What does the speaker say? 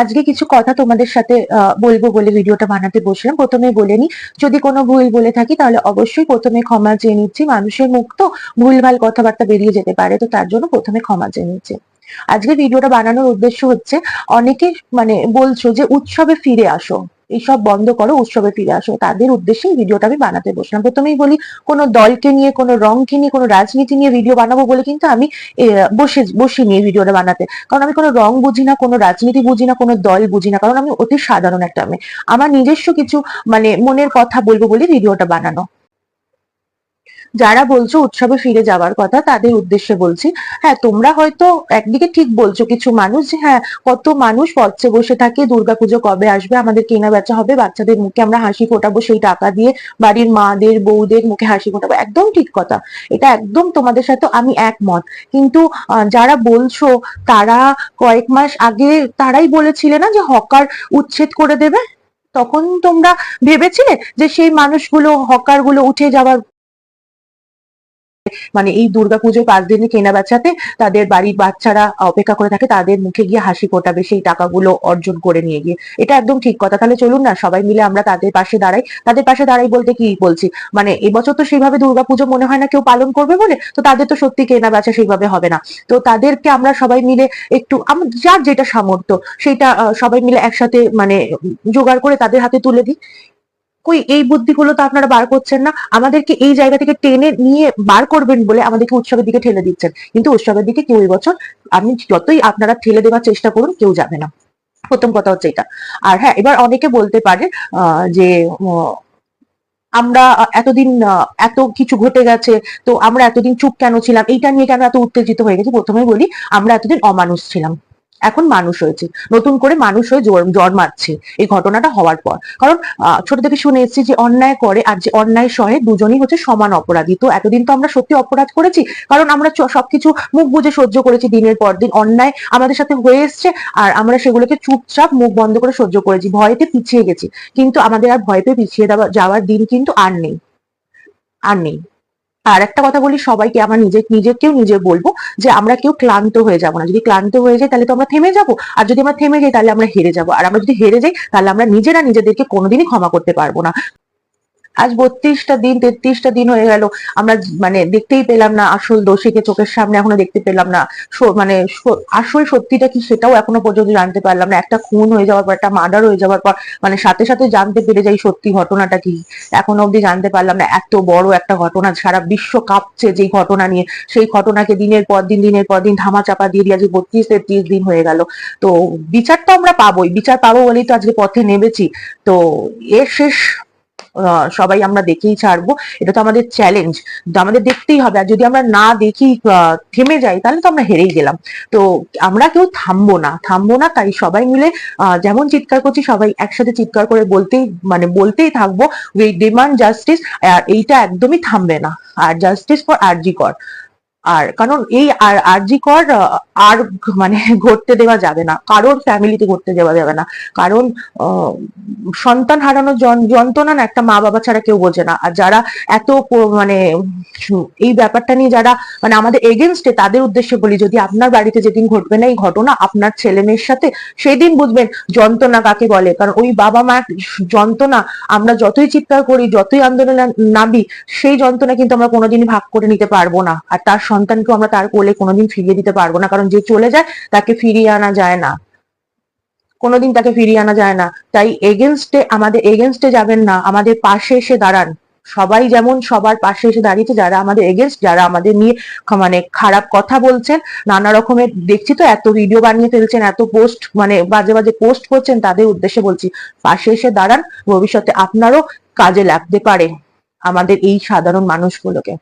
আজকে কিছু কথা তোমাদের সাথে বলব বলে ভিডিওটা বানাতে বসলাম। প্রথমে বলে নি, যদি কোনো ভুল বলে থাকি তাহলে অবশ্যই প্রথমে ক্ষমা চেয়ে নিচ্ছি। মানুষের মুখ তো ভুলভাল কথাবার্তা বেরিয়ে যেতে পারে, তো তার জন্য প্রথমে ক্ষমা চেয়ে নিচ্ছি। আজকে ভিডিওটা বানানোর উদ্দেশ্য হচ্ছে, অনেকে মানে বলছো যে, উৎসবে ফিরে আসো। এইসব বন্ধ করো, উৎসবে ফিরে আসো। তাদের উদ্দেশ্যে ভিডিওটা আমি বানাতে বসলাম। প্রথমেই বলি, কোনো দলকে নিয়ে, কোনো রংকে নিয়ে, কোনো রাজনীতি নিয়ে ভিডিও বানাবো বলে কিন্তু আমি বসে বসে নিয়ে ভিডিওটা বানাতে। কারণ আমি কোনো রং বুঝি না, কোনো রাজনীতি বুঝি না, কোনো দল বুঝি না। কারণ আমি অতি সাধারণ একটা মেয়ে। আমার নিজস্ব কিছু মানে মনের কথা বলব বলে ভিডিওটা বানানো। যারা বলছো উৎসবে ফিরে যাওয়ার কথা, তাদের উদ্দেশ্যে বলছি হ্যাঁ তোমরা হয়তো একদিকে ঠিক বলছো কিছু মানুষ যে হ্যাঁ কত মানুষ পথে বসে থাকে, দুর্গাপুজো কবে আসবে, আমাদের কেনা বেচা হবে, বাচ্চাদের মুখে আমরা হাসি ফোটাবো, সেই টাকা দিয়ে বাড়ির মাদের, বউদের মুখে হাসি ফোটাবো, একদম ঠিক কথা। এটা একদম তোমাদের সাথে আমি একমত। কিন্তু যারা বলছো, তারা কয়েক মাস আগে তারাই বলেছিলে না যে, হকার উচ্ছেদ করে দেবে? তখন তোমরা ভেবেছিলে যে, সেই মানুষগুলো হকারগুলো উঠে যাওয়ার মানে এই দুর্গাপুজোর পাঁচ দিনে কেনা বেচাতে তাদের বাড়ির বাচ্চারা অপেক্ষা করে থাকে, তাদের মুখে গিয়ে হাসি ফোটাবে সেই টাকাগুলো অর্জন করে নিয়ে গিয়ে। এটা একদম ঠিক কথা। তাহলে চলুন না, সবাই মিলে আমরা তাদের পাশে দাঁড়াই। তাদের পাশে দাঁড়াই বলতে কি বলছি? মানে এবছর তো সেইভাবে দুর্গাপুজো মনে হয় না কেউ পালন করবে বলে, তো তাদের তো সত্যি কেনা বেচা সেইভাবে হবে না। তো তাদেরকে আমরা সবাই মিলে একটু যার যেটা সামর্থ্য, সেটা সবাই মিলে একসাথে মানে জোগাড় করে তাদের হাতে তুলে দিই। কই, এই বুদ্ধিগুলো তো আপনারা বার করছেন না। আমাদেরকে এই জায়গা থেকে টেনে নিয়ে বার করবেন বলে আমাদেরকে উৎসবের দিকে ঠেলে দিচ্ছেন। কিন্তু উৎসবের দিকে কেউ বছর আমি যতই আপনারা ঠেলে দেওয়ার চেষ্টা করুন, কেউ যাবে না। প্রথম কথা হচ্ছে এটা। আর হ্যাঁ এবার অনেকে বলতে পারে যে আমরা এতদিন এত কিছু ঘটে গেছে, তো আমরা এতদিন চুপ কেন ছিলাম? এইটা নিয়ে কেন এত উত্তেজিত হয়ে গেছি? প্রথমে বলি, আমরা এতদিন অমানুষ ছিলাম। এখন মানুষ হয়েছে। নতুন করে মানুষ হয়ে জন্ম- জন্মাচ্ছে এই ঘটনাটা হওয়ার পর। কারণ ছোট থেকে শুনে এসেছি যে অন্যায় করে আর যে অন্যায় সহে দুজনই হচ্ছে সমান অপরাধী। তো এতদিন তো আমরা সত্যি অপরাধ করেছি। কারণ আমরা সবকিছু মুখ বুঝে সহ্য করেছি দিনের পর দিন। অন্যায় আমাদের সাথে হয়ে এসছে আর আমরা সেগুলোকে চুপচাপ মুখ বন্ধ করে সহ্য করেছি। ভয়েতে পিছিয়ে গেছি। কিন্তু আমাদের আর ভয় পেয়ে পিছিয়ে দেওয়া, যাওয়ার দিন কিন্তু আর নেই। আর নেই। আর একটা কথা বলি, সবাইকে আমার নিজে নিজেকেও নিজে বলব যে আমরা কেউ ক্লান্ত হয়ে যাব না। যদি ক্লান্ত হয়ে যাই তাহলে তো আমরা থেমে যাব। আর যদি আমরা থেমে যাই তাহলে আমরা হেরে যাব। আর আমরা যদি হেরে যাই তাহলে আমরা নিজেরা নিজেদেরকে কোনোদিনই ক্ষমা করতে পারব না। আজ বত্রিশটা দিন, তেত্রিশটা দিন হয়ে গেল। আমরা মানে দেখতেই পেলাম না আসল দোষীকে চোখের সামনে, এখনও দেখতে পেলাম না মানে আসল সত্যিটা কি সেটাও এখনও পর্যন্ত জানতে পারলাম না। একটা খুন হয়ে যাওয়ার পর, একটা মার্ডার হয়ে যাওয়ার পর মানে সাথে সাথে জানতে পেরে যাই সত্যি ঘটনাটা কি। এখনও অবধি জানতে পারলাম না, এত বড় একটা ঘটনা, সারা বিশ্ব কাঁপছে যেই ঘটনা নিয়ে। সেই ঘটনাকে দিনের পর দিন, দিনের পর দিন ধামা চাপা দিয়ে দিয়ে আজকে বত্রিশ, তেত্রিশ দিন হয়ে গেল। তো বিচার তো আমরা পাবোই, বিচার পাবো বলেই তো আজকে পথে নেমেছি। তো এর শেষ সবাই আমরা দেখেই ছাড়বো। এটা তো আমাদের চ্যালেঞ্জ আমাদের দেখতেই হবে। আর যদি আমরা না দেখি থেমে যাই, তাহলে তো আমরা হেরেই গেলাম। তো আমরা কেউ থামবো না। থামবো না, তাই সবাই মিলে যেমন চিৎকার করছি, সবাই একসাথে চিৎকার করে বলতেই মানে বলতেই থাকব উই ডিমান্ড জাস্টিস আর এইটা একদমই থামবে না। আর জাস্টিস ফর আরজি কর। আর কারণ এই আর আরজি কর আহ, আর মানে ঘটতে দেওয়া যাবে না। কারোর ফ্যামিলিতে ঘটতে দেওয়া যাবে না। কারণ সন্তান হারানোর যন্ত্রণা না একটা মা বাবা ছাড়া কেউ বোঝে না। আর যারা এত মানে এই ব্যাপারটা নিয়ে যারা মানে আমাদের এগেনস্টে তাদের উদ্দেশ্যে বলি যদি আপনার বাড়িতে যেদিন ঘটবে না এই ঘটনা আপনার ছেলে মেয়ের সাথে সেদিন বুঝবেন যন্ত্রণা কাকে বলে। কারণ ওই বাবা মার যন্ত্রণা আমরা যতই চিৎকার করি যতই আন্দোলনে নামি সেই যন্ত্রণা কিন্তু আমরা কোনোদিনই ভাগ করে নিতে পারব না। আর তার সন্তানকেও আমরা তার কোলে কোনোদিন ফিরিয়ে দিতে পারব না। কারণ যে চলে যায়, তাকে ফিরিয়ে আনা যায় না। কোনোদিন তাকে ফিরিয়ে আনা যায় না। তাই এগেনস্টে আমাদের এগেনস্টে যাবেন না। আমাদের পাশে এসে দাঁড়ান। সবাই যেমন সবার পাশে এসে দাঁড়িয়েছে, যারা আমাদের এগেনস্ট যারা আমাদের নিয়ে মানে খারাপ কথা বলছেন, নানা রকমের, দেখছি তো এত ভিডিও বানিয়ে ফেলছেন, এত পোস্ট মানে বাজে বাজে পোস্ট করছেন, তাদের উদ্দেশ্যে বলছি, পাশে এসে দাঁড়ান। ভবিষ্যতে আপনারও কাজে লাগতে পারে আমাদের এই সাধারণ মানুষগুলোকে।